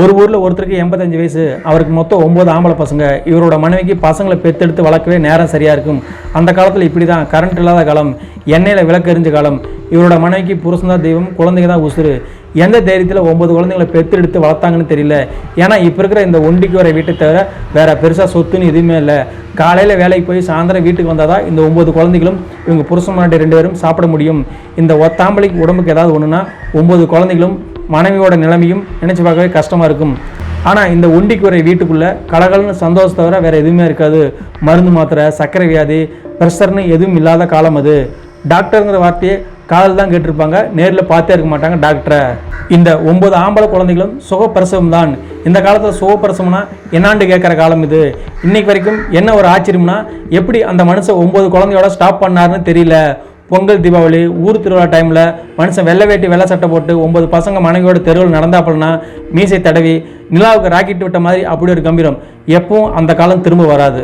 ஒரு ஊரில் ஒருத்தருக்கு எண்பத்தஞ்சு வயசு அவருக்கு மொத்தம் ஒம்பது ஆம்பளை பசங்க. இவரோட மனைவிக்கு பசங்களை பெத்தெடுத்து வளர்க்கவே நேரம் சரியாக இருக்கும். அந்த காலத்தில் இப்படி தான் கரண்ட் இல்லாத காலம் எண்ணெயில் விளக்கு எரிஞ்ச காலம். இவரோட மனைவிக்கு புருஷன் தான் தெய்வம் குழந்தைங்க தான் உசுறு. எந்த தைரியத்தில் ஒம்பது குழந்தைங்களை பெத்தெடுத்து வளர்த்தாங்கன்னு தெரியல. ஏன்னா இப்போ இருக்கிற இந்த ஒண்டிக்கு வர வீட்டை தவிர வேறு பெருசாக சொத்துன்னு எதுவுமே இல்லை. காலையில் வேலைக்கு போய் சாயந்தரம் வீட்டுக்கு வந்தால் தான் இந்த ஒம்பது குழந்தைகளும் இவங்க புருஷன் ரெண்டு பேரும் சாப்பிட முடியும். இந்த ஒத்தாம்பளைக்கு உடம்புக்கு ஏதாவது ஒன்றுனா ஒம்பது குழந்தைகளும் மனைவியோட நிலைமையும் நினச்சி பார்க்கவே கஷ்டமாக இருக்கும். ஆனால் இந்த ஒண்டிக்கு வீட்டுக்குள்ளே கலகலன்னு சந்தோஷம் தவிர வேறு எதுவுமே இருக்காது. மருந்து மாத்திரை சர்க்கரை வியாதி ப்ரெஷர்னு எதுவும் இல்லாத காலம் அது. டாக்டருங்கிற வார்த்தையை காதல் தான் கேட்டிருப்பாங்க. நேரில் பார்த்தே இருக்க மாட்டாங்க டாக்டரை. இந்த ஒம்பது ஆம்பளை குழந்தைகளும் சுகப்பிரசவம் தான். இந்த காலத்தில் சுகப்பிரசவம்னா என்னாண்டு கேட்குற காலம் இது. இன்னைக்கு வரைக்கும் என்ன ஒரு ஆச்சரியம்னா எப்படி அந்த மனுஷன் ஒம்பது குழந்தையோட ஸ்டாப் பண்ணாருன்னு தெரியல. பொங்கல் தீபாவளி ஊர் திருவிழா டைமில் மனுஷன் வெள்ளை வேட்டி வெள்ளை சட்டை போட்டு ஒன்பது பசங்க மனைவியோட தெருவில் நடந்தாப்பலனா மீசை தடவி நிலாவுக்கு ராக்கெட் விட்ட மாதிரி அப்படி ஒரு கம்பீரம். எப்பவும் அந்த காலம் திரும்ப வராது.